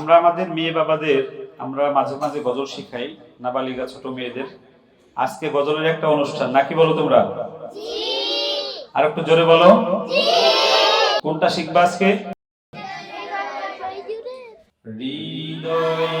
আমরা আমাদের মেয়ে বাবাদের আমরা মাঝে মাঝে গজল শিখাই নাবালিকা ছোট মেয়েদের। আজকে গজলের একটা অনুষ্ঠান নাকি বলো তোমরা? আর একটু জোরে বলো। কোনটা শিখবা আজকে? হৃদয়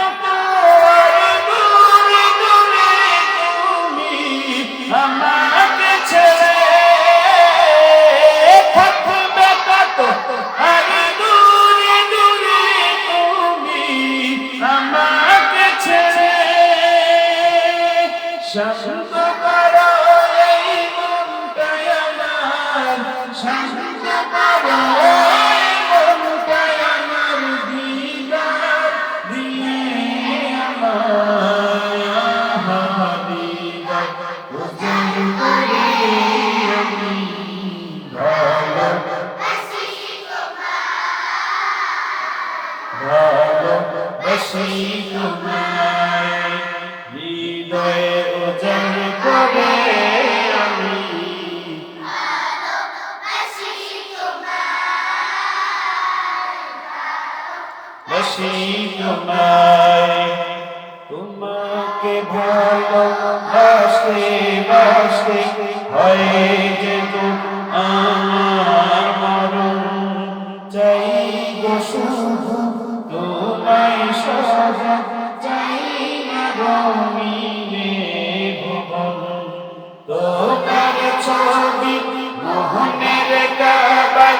শান্ত করো এই মনটাই আমার শান্ত করো এই মনটাই আমার দিদার দিয়ে আহা দিদার উজাড় করে আমি ভালো ভালোবাসি তোমায় উজাড় করে আমি তোমাকে ভালোবাসতে ছবি মোহনের কাবায়